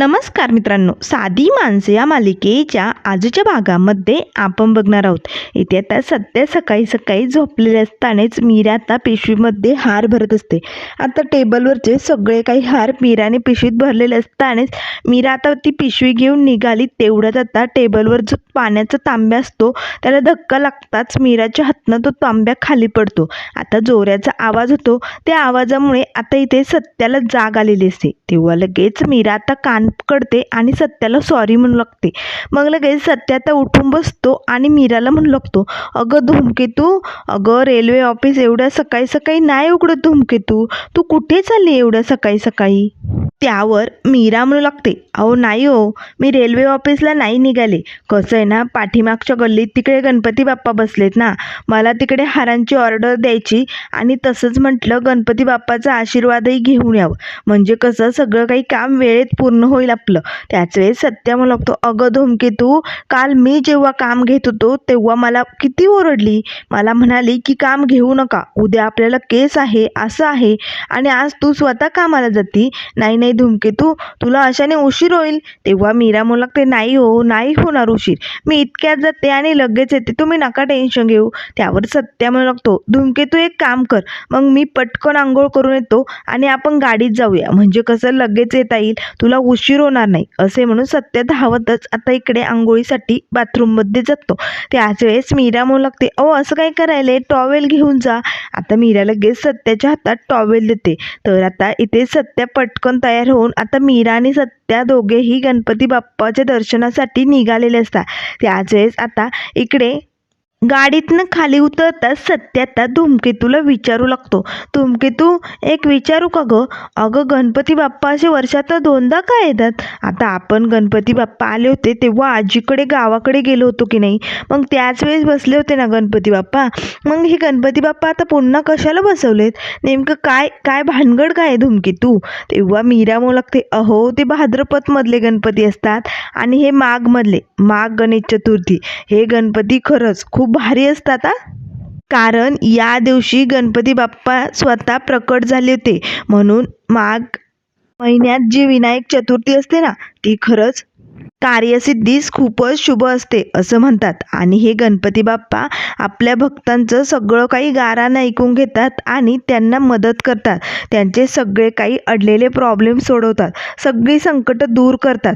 नमस्कार मित्रांनो साधी माणसे या मालिकेच्या आजच्या भागामध्ये आपण बघणार आहोत. इथे आता सध्या सकाळी सकाळी झोपलेले असतानाच मीरा आता पिशवीमध्ये हार भरत असते. आता टेबलवरचे सगळे काही हार मीराने पिशवीत भरलेले असतानाच मीरा आता ती पिशवी घेऊन निघाली. तेवढ्यात आता टेबलवर जो पाण्याचा तांब्या असतो त्याला धक्का लागताच मीराच्या हातनं तो तांब्या खाली पडतो. आता जोऱ्याचा आवाज होतो. त्या आवाजामुळे आता इथे सत्याला जाग आलेली असते. तेव्हा लगेच मीरा आता कान पकडते आणि सत्याला सॉरी म्हणू लागते. मग लगेच सत्य आता उठून बसतो आणि मीराला म्हणू लागतो अगं धूमकेतू अगं रेल्वे ऑफिस एवढ्या सकाळी सकाळी नाही उघडत धूमकेतू तू कुठे चालली एवढ्या सकाळी सकाळी? त्यावर मीरा म्हणू लागते अहो नाही हो मी रेल्वे ऑफिसला नाही निघाले. कसं आहे ना पाठीमागच्या गल्लीत तिकडे गणपती बाप्पा बसलेत ना. मला तिकडे हारांची ऑर्डर द्यायची आणि तसंच म्हटलं गणपती बाप्पाचा आशीर्वादही घेऊन यावं. म्हणजे कसं सगळं काही काम वेळेत पूर्ण होईल आपलं. त्याच वेळेस सत्य म्हणू लागतो अगं धूमकेतू काल मी जेव्हा काम घेत होतो तेव्हा मला किती ओरडली. मला म्हणाली की काम घेऊ नका. उद्या आपल्याला केस आहे असं आहे. आणि आज तू स्वतः कामाला जाती. नाही नाही धूमकेतू तुला अशाने उशीर होईल. तेव्हा मीरा म्हणू लागते नाही हो नाही होणार उशीर. मी इतक्यात जाते आणि लगेच येते. तुम्ही नका टेन्शन घेऊ. त्यावर सत्या म्हणू लागतो धूमकेतू एक काम कर. मग मी पटकन आंघोळ करून येतो आणि आपण गाडीत जाऊया. म्हणजे कसं लगेच येता येईल. तुला उशीर उशीर होणार नाही. असे म्हणून सत्य धावतच आता इकडे आंघोळीसाठी बाथरूममध्ये जातो त्याच वेळेस मीरा म्हणू लागते अहो असं काय करायले टॉवेल घेऊन जा. आता मीरा लगेच सत्याच्या हातात टॉवेल देते. तर आता इथे सत्या पटकन तयार होऊन आता मीरा आणि सत्या दोघेही गणपती बाप्पाच्या दर्शनासाठी निघालेले असतात. त्याच वेळेस आता इकडे गाडीतनं खाली उतरताच सत्य आता धूमकेतूला विचारू लागतो. धूमकेतू एक विचारू का गं? अगं गणपती बाप्पा असे वर्षात दोनदा का येतात? आता आपण गणपती बाप्पा आले होते तेव्हा आजीकडे गावाकडे गेलो होतो की नाही? मग त्याच वेळेस बसले होते ना गणपती बाप्पा? मग हे गणपती बाप्पा आता पुन्हा कशाला बसवलेत? नेमकं काय काय भानगड काय धूमकेतू? तेव्हा मीरा म्हणू लागते अहो ते भाद्रपदमधले गणपती असतात. आणि हे माघमधले माघ गणेश चतुर्थी. हे गणपती खरंच खूप भारी असतात आ कारण या दिवशी गणपती बाप्पा स्वतः प्रकट झाले होते. म्हणून माघ महिन्यात जी विनायक चतुर्थी असते ना ती खरंच कार्यसिद्धीस खूपच शुभ असते असं म्हणतात. आणि हे गणपती बाप्पा आपल्या भक्तांचं सगळं काही गारानं ऐकून घेतात आणि त्यांना मदत करतात. त्यांचे सगळे काही अडलेले प्रॉब्लेम सोडवतात. सगळी संकटं दूर करतात.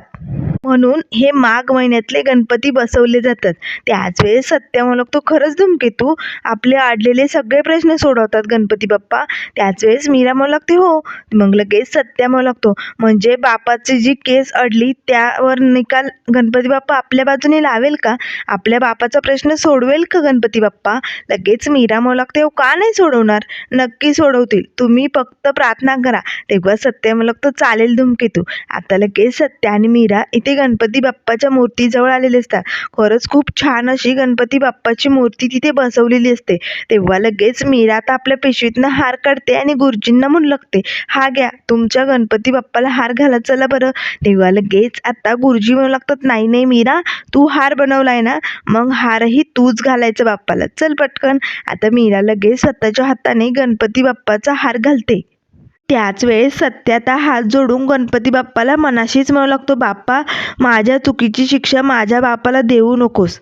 म्हणून हे माघ महिन्यातले गणपती बसवले जातात. त्याच वेळेस सत्य तो लागतो खरंच धुमकेतू आपले अडलेले सगळे प्रश्न सोडवतात गणपती बाप्पा. त्याच वेळेस मीरा म्हणू लागते हो मग लगेच सत्या म्हणू लागतो म्हणजे बापाची जी केस अडली त्यावर निकाल गणपती बाप्पा आपल्या बाजूने लावेल का? आपल्या बापाचा प्रश्न सोडवेल का गणपती बाप्पा? लगेच मीरा मोलक लागते हो का नाही सोडवणार? नक्की सोडवतील. तुम्ही फक्त प्रार्थना करा. तेव्हा सत्य मोलक लागतो चालेल धुमकेतू. आता लगेच सत्य आणि मीरा इथे गणपती बाप्पाच्या मूर्तीजवळ आलेले असतात. खरंच खूप छान अशी गणपती बाप्पाची मूर्ती तिथे बसवलेली असते. तेव्हा लगेच मीरा आता आपल्या पिशवीतनं हार काढते आणि गुरुजींना म्हणू लागते हा घ्या तुमच्या गणपती बाप्पाला हार घाला चला बरं. तेव्हा लगेच आता गुरुजी म्हणू लागतात. नाही नाही मीरा तू हार बनवलाय ना मग हारही तूच घालायचं बाप्पाला. चल पटकन. आता मीरा लगेच स्वतःच्या हाताने गणपती बाप्पाचा हार घालते. त्याच वेळेस सत्याता हात जोडून गणपती बाप्पाला मनाशीच म्हणू लागतो बाप्पा माझ्या चुकीची शिक्षा माझ्या बापाला देऊ नकोस.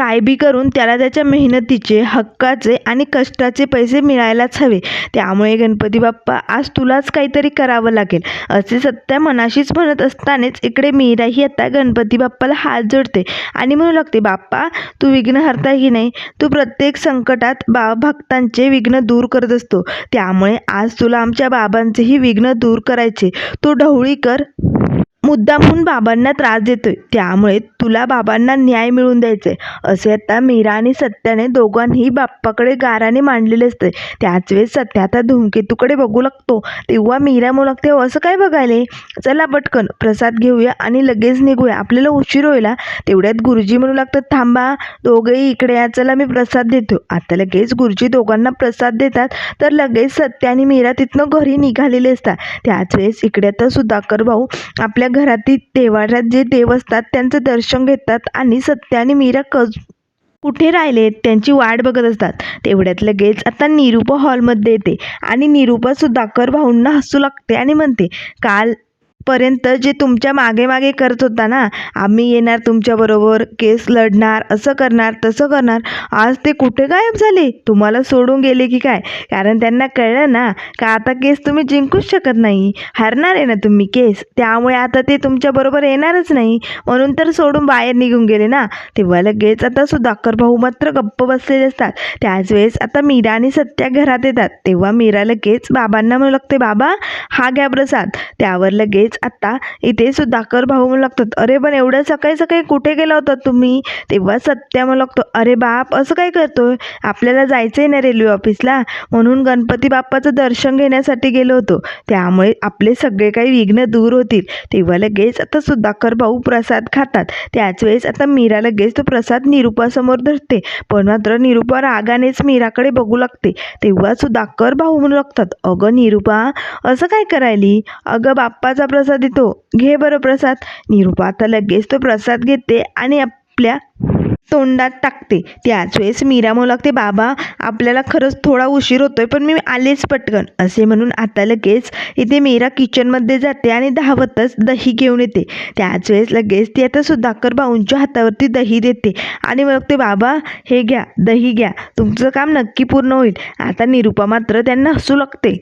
काय बी करून त्याला त्याच्या मेहनतीचे हक्काचे आणि कष्टाचे पैसे मिळायलाच हवे. त्यामुळे गणपती बाप्पा आज तुलाच काहीतरी करावं लागेल असे सत्या मनाशीच म्हणत असतानाच इकडे मीराही आता गणपती बाप्पाला हात जोडते आणि म्हणू लागते बाप्पा तू विघ्नहर्ता की नाही. तू प्रत्येक संकटात बा भक्तांचे विघ्न दूर करत असतो. त्यामुळे आज तुला आमच्या बाबांचेही विघ्न दूर करायचे. तू ढवळी कर. मुद्दामहून बाबांना त्रास देतोय. त्यामुळे तुला बाबांना न्याय मिळवून आहे असे आता मीरा आणि सत्याने दोघांनी बाप्पाकडे गाराने मांडलेले असते. त्याच वेळेस सत्या आता धूमकेतूकडे बघू लागतो. तेव्हा मीरा म्हणू लागते "हो, असं काय बघायले? चला पटकन प्रसाद घेऊया आणि लगेच निघूया. आपल्याला उशीर होईल तेवढ्यात गुरुजी म्हणू लागतात थांबा दोघेही इकडे या. चला मी प्रसाद देतो. आता लगेच गुरुजी दोघांना प्रसाद देतात. तर लगेच सत्या आणि मीरा तिथनं घरी निघालेले असतात. त्याच वेळेस इकडे आता सुधाकर भाऊ आपल्या घरातील देवाऱ्यात जे देव असतात त्यांचं दर्शन घेतात आणि सत्याने आणि मीरा कज कुठे राहिले त्यांची वाट बघत असतात. तेवढ्यात लगेच आता निरूपा हॉलमध्ये येते आणि निरूपासुद्धा कर भाऊंना हसू लागते आणि म्हणते काल पर्यंत जे तुमच्या मागे मागे करत होता ना आम्ही येणार तुमच्याबरोबर केस लढणार असं करणार तसं करणार आज ते कुठे गायब झाले? तुम्हाला सोडून गेले की काय? कारण त्यांना कळलं ना का आता केस तुम्ही जिंकूच शकत नाही. हरणार आहे ना तुम्ही केस? त्यामुळे आता ते तुमच्याबरोबर येणारच नाही. म्हणून तर सोडून बाहेर निघून गेले ना. तेव्हा लगेच आता सुधाकर भाऊ मात्र गप्प बसलेले असतात. त्याच वेळेस आता मीरा आणि सत्या घरात येतात. तेव्हा मीरा लगेच बाबांना म्हणू लागते बाबा हा घ्या प्रसाद. त्यावर लगेच आत्ता इथे सुधाकर भाऊ म्हणू लागतात अरे पण एवढ्या सकाळी सकाळी कुठे गेला होता तुम्ही? तेव्हा सत्या म्हणू लागतो अरे बाप असं काय करतोय? आपल्याला जायचं आहे ना रेल्वे ऑफिसला. म्हणून गणपती बाप्पाचं दर्शन घेण्यासाठी गेलो होतो. त्यामुळे आपले सगळे काही विघ्न दूर होतील. तेव्हा लगेच आता सुधाकर भाऊ प्रसाद खातात. त्याच वेळेस आता मीरा लगेच तो प्रसाद निरुपासमोर धरते. पण मात्र निरुपा रागानेच मीराकडे बघू लागते. तेव्हा सुधाकर भाऊ म्हणू लागतात अगं निरुपा असं काय करायली? अगं बाप्पाचा प्रसाद येतो घे बरं प्रसाद. निरुपा आता लगेच तो प्रसाद घेते आणि आपल्या तोंडात टाकते. त्याच वेळेस मीरा म्हणू लागते बाबा आपल्याला खरंच थोडा उशीर होतोय पण मी आलेच पटकन. असे म्हणून आता लगेच इथे मीरा किचनमध्ये जाते आणि धावतच दही घेऊन येते. त्याच वेळेस लगेच ती आता सुधाकर भाऊंच्या हातावरती दही देते आणि मग ते बाबा हे घ्या दही घ्या. तुमचं काम नक्की पूर्ण होईल. आता निरुपा मात्र त्यांना हसू लागते.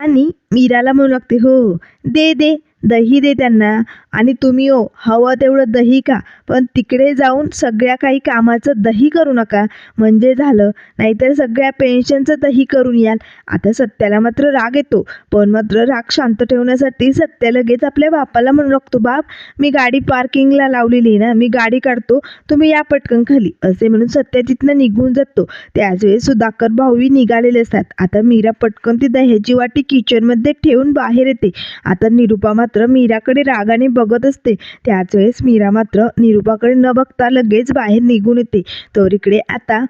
आणि मीराला म्हणू लागते हो दे दे. दही दे त्यांना. आणि तुम्ही हो हवं तेवढं दही का पण तिकडे जाऊन सगळ्या काही कामाचं दही करू नका. म्हणजे झालं नाहीतर सगळ्या पेन्शनचं दही करून याल. आता सत्याला मात्र राग येतो. पण मात्र राग शांत ठेवण्यासाठी सत्या लगेच आपल्या बापाला म्हणू लागतो बाप मी गाडी पार्किंगला लावलेली आहे ना मी गाडी काढतो तुम्ही या पटकन खाली. असे म्हणून सत्या तिथनं निघून जातो. त्याच वेळेस सुधाकर भाऊही निघालेले असतात. आता मीरा पटकन ती दह्याची वाटी किचनमध्ये ठेवून बाहेर येते. आता निरुपा मात्र मीराकडे रागाने बघ बघत असते. त्याच वेळेस मीरा मात्र निरुपाकडे न बघता लगेच बाहेर निघून येते. तर इकडे आता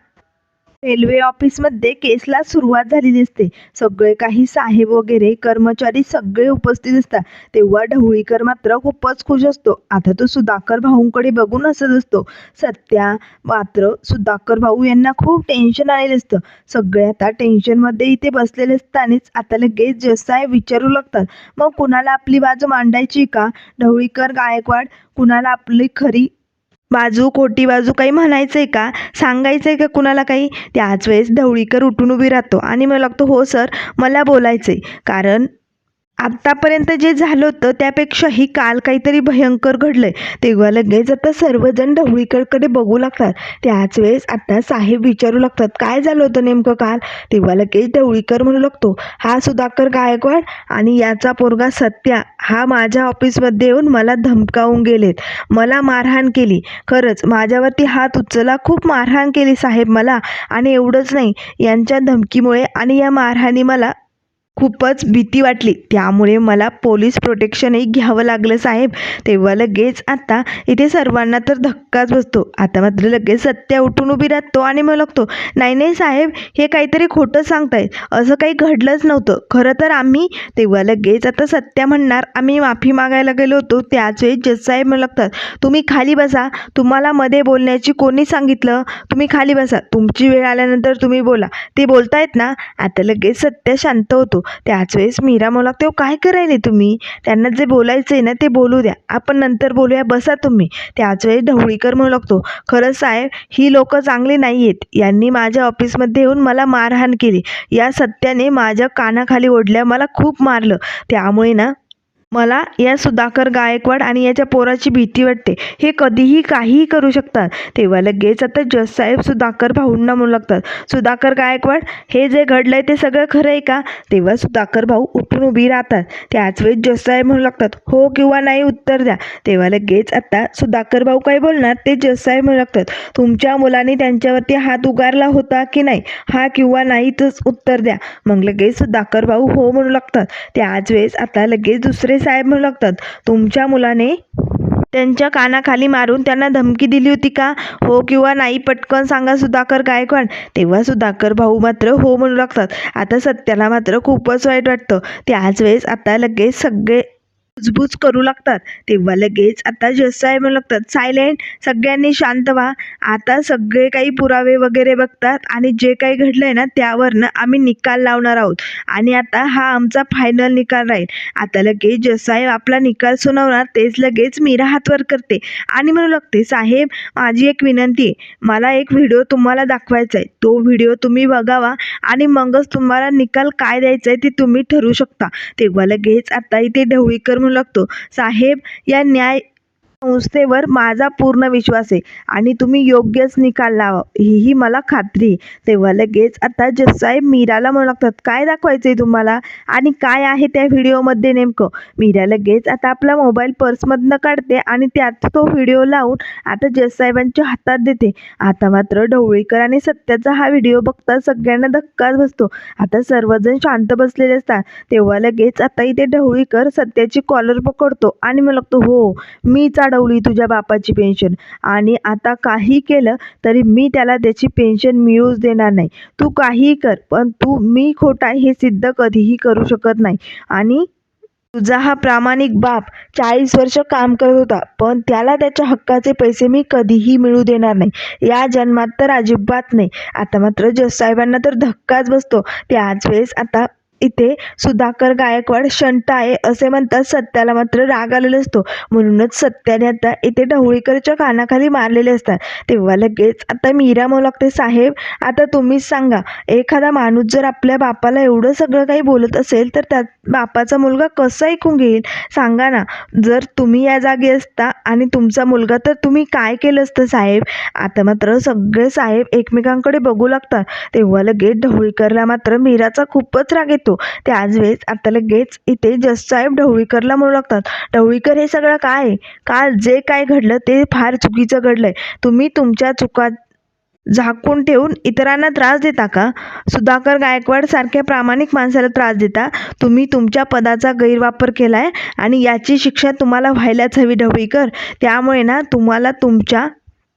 रेल्वे ऑफिसमध्ये केसला सुरुवात झालेली असते सगळे काही साहेब वगैरे कर्मचारी सगळे उपस्थित असतात तेव्हा ढवळीकर मात्र खूपच खुश असतो. आता तो सुधाकर भाऊंकडे बघून हसत असतो. सत्या मात्र सुधाकर भाऊ यांना खूप टेन्शन आलेलं असतं. सगळे आता टेन्शनमध्ये इथे बसलेले असतानाच आता लगेच जसाय विचारू लागतात. मग कुणाला आपली बाजू मांडायची का? ढवळीकर गायकवाड कुणाला आपली खरी बाजू खोटी बाजू काही म्हणायचं आहे का? सांगायचं आहे का कुणाला काही? त्याच वेळेस ढवळीकर उठून उभी राहतो. आणि मला लागतो हो सर मला बोलायचं आहे कारण आत्तापर्यंत जे झालं होतं त्यापेक्षाही काल काहीतरी भयंकर घडलंय. तेव्हा लगेच आता सर्वजण ढवळीकरकडे बघू लागतात. त्याच वेळेस आता साहेब विचारू लागतात काय झालं होतं नेमकं काल? तेव्हा लगेच ढवळीकर म्हणू लागतो हा सुधाकर गायकवाड आणि याचा पोरगा सत्या हा माझ्या ऑफिसमध्ये येऊन मला धमकावून गेलेत. मला मारहाण केली. खरंच माझ्यावरती हात उचला खूप मारहाण केली साहेब मला आणि एवढंच नाही. यांच्या धमकीमुळे आणि या मारहाणी मला खूपच भीती वाटली. त्यामुळे मला पोलीस प्रोटेक्शनही घ्यावं लागलं साहेब. तेव्हा लगेच आता इथे सर्वांना तर धक्काच बसतो. आता मात्र लगेच सत्या उठून उभी राहतो आणि मग लागतो नाही नाही साहेब हे काहीतरी खोटं सांगतायत. असं काही घडलंच नव्हतं. खरं तर आम्ही तेव्हा लगेच आता सत्या म्हणणार आम्ही माफी मागायला गेलो होतो. त्याच वेळी जज साहेब लागतात तुम्ही खाली बसा. तुम्हाला मध्ये बोलण्याची कोणी सांगितलं? तुम्ही खाली बसा. तुमची वेळ आल्यानंतर तुम्ही बोला. ते बोलतायत ना? आता लगेच सत्य शांत होतो. त्याच वेळेस मीरा म्हणू लागते काय करायले तुम्ही? त्यांना जे बोलायचं आहे ना ते बोलू द्या. आपण नंतर बोलूया बसा तुम्ही. त्याच वेळेस ढवळीकर म्हणू लागतो खरं साहेब ही लोकं चांगली नाही आहेत यांनी माझ्या ऑफिसमध्ये येऊन मला मारहाण केली. या सत्याने माझ्या कानाखाली ओढल्या मला खूप मारलं. त्यामुळे ना मला या सुधाकर गायकवाड आणि याच्या पोराची भीती वाटते. हे कधीही काहीही करू शकतात. तेव्हा लगेच आता जज साहेब सुधाकर भाऊंना म्हणू लागतात सुधाकर गायकवाड हे जे घडलंय ते सगळं खरं आहे का? तेव्हा सुधाकर भाऊ उठून उभी राहतात. त्याच वेळेस जज म्हणू लागतात हो किंवा नाही उत्तर द्या. तेव्हा लगेच आता सुधाकर भाऊ काय बोलणार? ते जज साहेब म्हणू लागतात तुमच्या मुलाने त्यांच्यावरती हात उगारला होता की नाही? हा किंवा नाहीच उत्तर द्या. मग लगेच सुधाकर भाऊ हो म्हणू लागतात. त्याच वेळेस आता लगेच दुसरे साहेब म्हणू लागतात तुमच्या मुलाने त्यांच्या कानाखाली मारून त्यांना धमकी दिली होती का? हो किंवा नाही? पटकन सांगा सुधाकर गायकवाड. तेव्हा सुधाकर भाऊ मात्र हो म्हणू लागतात. आता सत्याला मात्र खूपच वाईट वाटतं. त्याच वेळेस आता लगेच सगळे कुजबूज करू लागतात. तेव्हा लगेच आता जसाहेब म्हणू लागतात. सायलेंट सगळ्यांनी शांत व्हा. आता सगळे काही पुरावे वगैरे बघतात आणि जे काही घडलंय ना त्यावरनं आम्ही निकाल लावणार आहोत. आणि आता हा आमचा फायनल निकाल राहील. आता लगेच जसाहेब आपला निकाल सुनावणार तेच लगेच मीरा हातवर करते. आणि म्हणू लागते साहेब माझी एक विनंती आहे. मला एक व्हिडिओ तुम्हाला दाखवायचा आहे तो व्हिडिओ तुम्ही बघावा आणि मगच तुम्हाला निकाल काय द्यायचा आहे ते तुम्ही ठरवू शकता. तेव्हा लगेच आता इथे ढवळीकर म्हणू लागतो. साहेब या न्याय संस्थेवर माझा पूर्ण विश्वास आहे. आणि तुम्ही योग्यच निकाल लावा. हीही मला खात्री आहे. तेव्हा लगेच आता जसाहेब मीराला म्हणू लागतात काय दाखवायचं आहे तुम्हाला? आणि काय आहे त्या व्हिडिओमध्ये नेमकं? मीरा लगेच आता आपला मोबाईल पर्समधनं काढते आणि त्यात तो व्हिडिओ लावून आता जससाहेबांच्या हातात देते. आता मात्र ढवळीकर आणि सत्याचा हा व्हिडिओ बघता सगळ्यांना धक्काच बसतो. आता सर्वजण शांत बसलेले असतात. तेव्हा लगेच आता इथे ढवळीकर सत्याची कॉलर पकडतो आणि मला लागतो हो मीच अडवली तुझ्या बापाची पेन्शन आणि आता काही केलं तरी मी त्याला त्याची पेन्शन मिळूच देणार नाही. तू काहीही कर पण तू मी खोटा हे सिद्ध कधीही करू शकत नाही. आणि तुझा हा प्रामाणिक बाप चाळीस वर्ष काम करत होता पण त्याला त्याच्या हक्काचे पैसे मी कधीही मिळू देणार नाही. या जन्मात तर अजिबात नाही. आता मात्र जससाहेबांना तर धक्काच बसतो. त्याच वेळेस आता इथे सुधाकर गायकवाड शंट आहे असे म्हणतात सत्याला मात्र राग आलेला असतो. म्हणूनच सत्याने आता इथे ढवळीकरच्या कानाखाली मारलेले असतात. तेव्हा लगेच आता मीरा म्हणू लागते साहेब आता तुम्हीच सांगा. एखादा माणूस जर आपल्या बापाला एवढं सगळं काही बोलत असेल तर त्या बापाचा मुलगा कसा ऐकून घेईल? सांगा ना. जर तुम्ही या जागी असता आणि तुमचा मुलगा तर तुम्ही काय केलं असतं साहेब? आता मात्र सगळे साहेब एकमेकांकडे बघू लागतात. तेव्हा लगेच ढवळीकरला मात्र मीराचा खूपच राग येतो. त्याच वेळेस आता लगेच इथे जससाहेब ढवळीकरला म्हणू लागतात. ढवळीकर हे सगळं काय काल जे काय घडलं ते फार चुकीचं घडलंय. तुम्ही तुमच्या चुका झाकून ठेवून इतरांना त्रास देता का? सुधाकर गायकवाड सारख्या प्रामाणिक माणसाला त्रास देता? तुम्ही तुमच्या पदाचा गैरवापर केला आहे आणि याची शिक्षा तुम्हाला व्हायलाच हवी ढवळीकर. त्यामुळे ना तुम्हाला तुमच्या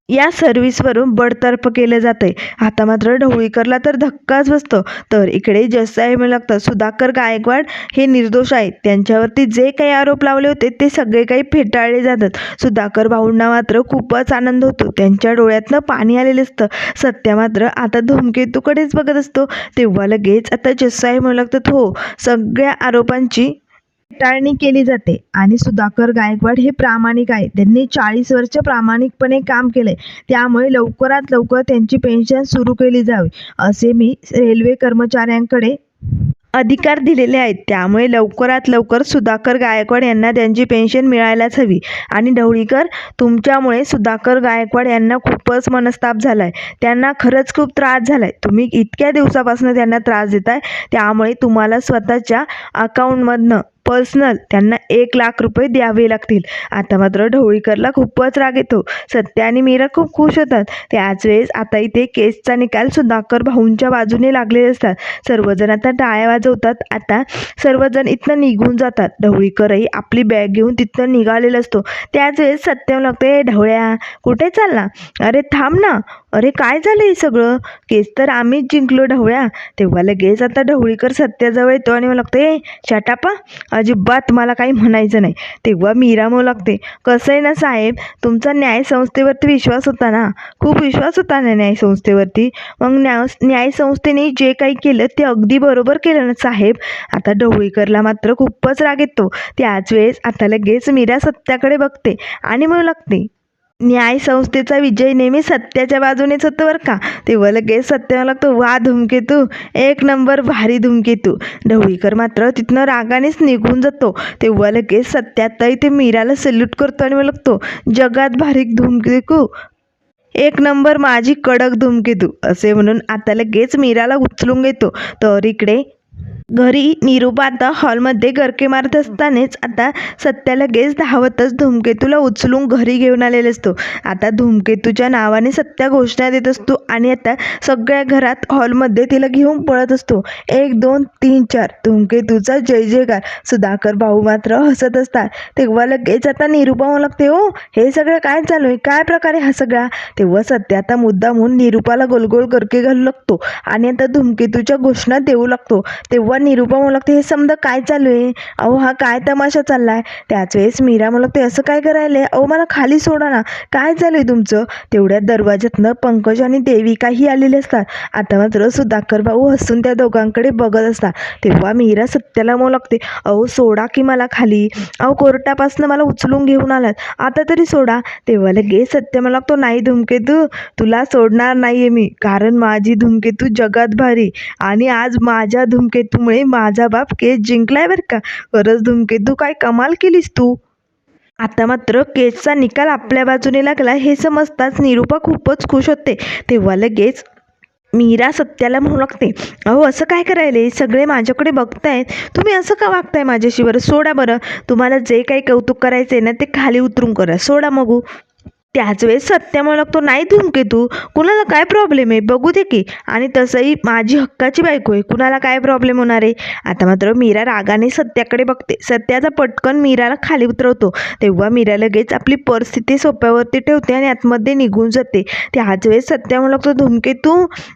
या सर्व्हिसवरून बडतर्फ केलं जातं आहे आता मात्र ढवळीकरला तर धक्काच बसतो. तर इकडे जससाहेब म्हणू लागतात सुधाकर गायकवाड हे निर्दोष आहेत. त्यांच्यावरती जे काही आरोप लावले होते ते सगळे काही फेटाळले जातात. सुधाकर भाऊंना मात्र खूपच आनंद होतो. त्यांच्या डोळ्यातनं पाणी आलेलं असतं. सत्य मात्र आता धूमकेतूकडेच बघत असतो. तेव्हा लगेच आता जससाहेब म्हणू लागतात हो सगळ्या आरोपांची टाळणी केली जाते. आणि सुधाकर गायकवाड हे प्रामाणिक आहे त्यांनी चाळीस वर्ष प्रामाणिकपणे काम केले त्यामुळे लवकरात लवकर त्यांची पेन्शन सुरू केली जावी असे मी रेल्वे कर्मचाऱ्यांकडे अधिकार दिलेले आहेत. त्यामुळे लवकरात लवकर सुधाकर गायकवाड यांना त्यांची पेन्शन मिळायलाच हवी. आणि ढवळीकर तुमच्यामुळे सुधाकर गायकवाड यांना खूपच मनस्ताप झाला आहे त्यांना खरंच खूप त्रास झाला आहे तुम्ही इतक्या दिवसापासून त्यांना त्रास देताय. त्यामुळे तुम्हाला स्वतःच्या अकाउंटमधनं पर्सनल त्यांना एक लाख रुपये द्यावे लागतील. आता मात्र ढवळीकरला खूपच राग येतो. सत्य आणि मीरा खूप खुश होतात. त्याच वेळेस आता इथे केसचा निकाल सुधाकर भाऊंच्या बाजूने लागलेले असतात. सर्वजण आता टाळ्या वाजवतात. आता सर्वजण इथनं निघून जातात. ढवळीकरही आपली बॅग घेऊन तिथनं निघालेला असतो. त्याच वेळेस सत्यम लागते ढवळ्या कुठे चालला? अरे थांब ना. अरे काय झालं हे सगळं? केस तर आम्हीच जिंकलो ढवळ्या. तेव्हा लगेच आता ढवळीकर सत्याजवळ येतो आणि मला लागते शाटापा अजिबात मला काही म्हणायचं नाही. तेव्हा मीरा म्हणू लागते कसं आहे ना साहेब तुमचा न्यायसंस्थेवरती विश्वास होता ना? खूप विश्वास होता ना न्यायसंस्थेवरती? मग न्याय न्यायसंस्थेने जे काही केलं ते अगदी बरोबर केलं ना साहेब? आता ढवळीकरला मात्र खूपच राग येतो. त्याच वेळेस आता लगेच मीरा सत्याकडे बघते आणि म्हणू लागते न्यायसंस्थेचा विजय नेहमी सत्याच्या बाजूनेच होतो बरं का? तेव्हा लगेच सत्याला लागतो. वा धुमकेतू. एक नंबर भारी धूमकेतू. ढवळीकर मात्र तिथनं रागानेच निघून जातो. तेव्हा लगेच सत्यातही ते मीराला सल्यूट करतो आणि मला लागतो. जगात भारी धूमकेकू एक नंबर माझी कडक धूमकेतू. असे म्हणून आता लगेच मीराला उचलून घेतो. तर इकडे घरी निरूपा आता हॉलमध्ये गरके मारत असतानाच आता सत्या लगेच धावतच धूमकेतूला उचलून घरी घेऊन आलेला असतो. आता धूमकेतूच्या नावाने सत्या घोषणा देत असतो आणि आता सगळ्या घरात हॉलमध्ये तिला घेऊन पळत असतो. एक दोन तीन चार. धूमकेतूचा जय जयकार. सुधाकर भाऊ मात्र हसत असतात. तेव्हा लगेच आता निरूपा म्हणू लागते हो हे सगळं काय चालू आहे? काय प्रकारे हा सगळा? तेव्हा सत्य आता मुद्दा म्हणून निरूपाला गोलगोल गरके घालू लागतो आणि आता धूमकेतूच्या घोषणा देऊ लागतो. तेव्हा निरूपा म्हणू लागते हे समजा काय चालू आहे? अहो हा काय तमाशा चालला आहे त्याच वेळेस मीरा म्हणू लागते असं काय करायला अहो मला खाली सोडा ना. काय चालू आहे तुमचं? तेवढ्या दरवाज्यातनं पंकज आणि देविकाही आलेले असतात. आता मात्र सुधाकर भाऊ हसून त्या दोघांकडे बघत असतात. तेव्हा मीरा सत्याला म्हणू लागते अहो सोडा की मला खाली. अहो कोर्टापासनं मला उचलून घेऊन आलात. आता तरी सोडा. तेव्हा लगेच सत्य मला लागतो नाही धुमकेतू तुला सोडणार नाही आहे मी. कारण माझी धूमकेतू जगात भारी. आणि आज माझ्या धूमकेतूमुळे माझा बाप केस जिंकलाय बरं का? खरंच धूमकेतू काय कमाल केलीस तू? आता मात्र केसचा निकाल आपल्या बाजूने लागला हे समजताच निरूपा खूपच खुश होते. तेव्हा लगेच मीरा सत्याला म्हणू लागते अहो असं काय करायले? सगळे माझ्याकडे बघतायत. तुम्ही असं का वागताय माझ्याशी बरं? सोडा बरं. तुम्हाला जे काही कौतुक करायचं आहे ना ते खाली उतरून करा. सोडा मगू. त्याच वेळेस सत्या मला लागतो नाही धूमकेतू कुणाला काय प्रॉब्लेम आहे? बघू दे की. आणि तसंही माझी हक्काची बायको आहे. कुणाला काय प्रॉब्लेम होणार आहे? आता मात्र मीरा रागाने सत्याकडे बघते. सत्याचा पटकन मीराला खाली उतरवतो. तेव्हा मीरा लगेच आपली परिस्थिती सोप्यावरती ठेवते आणि आतमध्ये निघून जाते. त्याच वेळेस सत्या म्हणू लागतो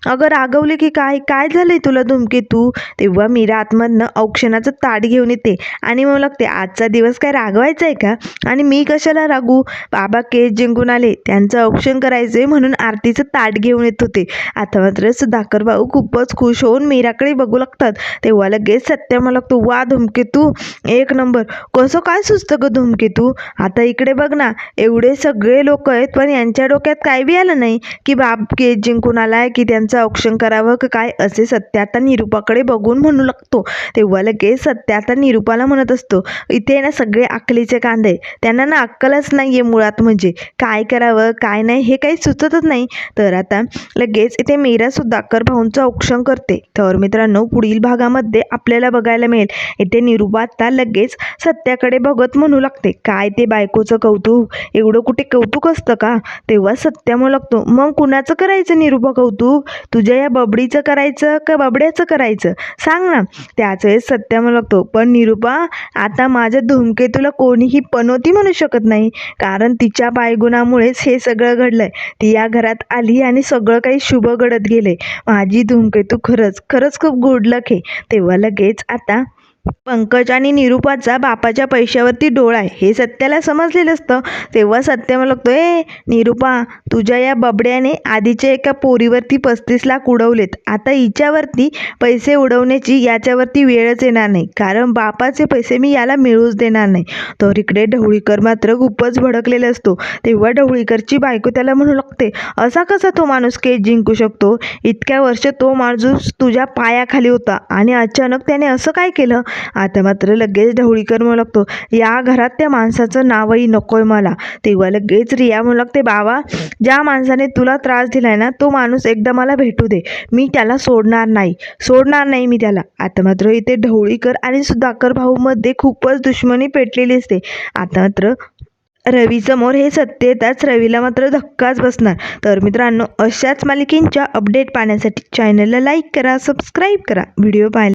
अगं रागवले की काय? काय झालंय तुला धूमकेतू तेव्हा मीरा आतमधनं औक्षणाचं ताट घेऊन येते. आणि मग लागते आजचा दिवस काय रागवायचा आहे का? आणि मी कशाला रागू? बाबा केस जिंकून आले. त्यांचं औक्षण करायचे म्हणून आरतीचं ताट घेऊन येत होते. आता मात्र सुधाकर भाऊ खूपच खुश होऊन मीराकडे बघू लागतात. तेव्हा लगेच सत्य मला लागतो वा धूमकेतू एक नंबर. कसं काय सुचतं ग धुमकेतू? आता इकडे बघ ना एवढे सगळे लोक आहेत पण यांच्या डोक्यात काय बी आलं नाही? की बाप केस जिंकून आलाय की त्यांचं औक्षण करावं का काय? असे सत्य आता निरूपाकडे बघून म्हणू लागतो. तेव्हा लगेच सत्य आता निरूपाला म्हणत असतो इथे ना सगळे अकलीचे कांदे. त्यांना ना अक्कलच नाही आहे मुळात म्हणजे. काय काय करावं काय नाही हे काही सुचतच नाही. तर आता लगेच इथे मीरासुद्धा अक्कर भाऊंचं औक्षण करते. तर मित्रांनो पुढील भागामध्ये आपल्याला बघायला मिळेल. इथे निरुपा आता लगेच सत्याकडे बघत म्हणू लागते. काय ते बायकोचं कौतुक? एवढं कुठे कौतुक असतं का? तेव्हा सत्या म्हणू लागतो मग कुणाचं करायचं निरुपा कौतुक? तुझ्या या बबडीचं करायचं का बबड्याचं करायचं? सांग ना. त्याच वेळेस सत्या म्हणू लागतो पण निरुपा आता माझ्या धुमकेतूला कोणीही पनोती म्हणू शकत नाही. कारण तिच्या त्यामुळेच हे सगळं घडलंय. ती या घरात आली आणि सगळं काही शुभ घडत गेले. माझी धूमकेतू खरंच खरंच खूप गुड लक आहे. तेव्हा लगेच आता पंकज आणि निरूपाचा बापाच्या पैशावरती डोळा आहे. हे सत्याला समजलेलं असतं. तेव्हा सत्य मला लागतो ए निरूपा तुझ्या या बबड्याने आधीच्या एका पोरीवरती पस्तीस लाख उडवलेत. आता हिच्यावरती पैसे उडवण्याची याच्यावरती वेळच येणार नाही. कारण बापाचे पैसे मी याला मिळूच देणार नाही. तर इकडे ढवळीकर मात्र खूपच भडकलेला असतो. तेव्हा ढवळीकरची बायको त्याला म्हणू लागते असा कसा तो माणूस केस जिंकू शकतो? इतक्या वर्ष तो माणूस तुझ्या पायाखाली होता आणि अचानक त्याने असं काय केलं? आता मात्र लगेच ढवळीकर म्हणू लागतो या घरात त्या माणसाचं नावही नकोय मला. तेव्हा लगेच रिया म्हणू लागते बाबा ज्या माणसाने तुला त्रास दिलाय ना तो माणूस एकदा मला भेटू दे. मी त्याला सोडणार नाही. सोडणार नाही मी त्याला. आता मात्र इथे ढवळीकर आणि सुधाकर भाऊमध्ये खूपच दुश्मनी पेटलेली असते. आता मात्र रवीसमोर हे सत्य येताच रवीला मात्र धक्काच बसणार. तर मित्रांनो अशाच मालिकेंच्या अपडेट पाहण्यासाठी चॅनलला लाईक करा सबस्क्राईब करा. व्हिडिओ पाहिला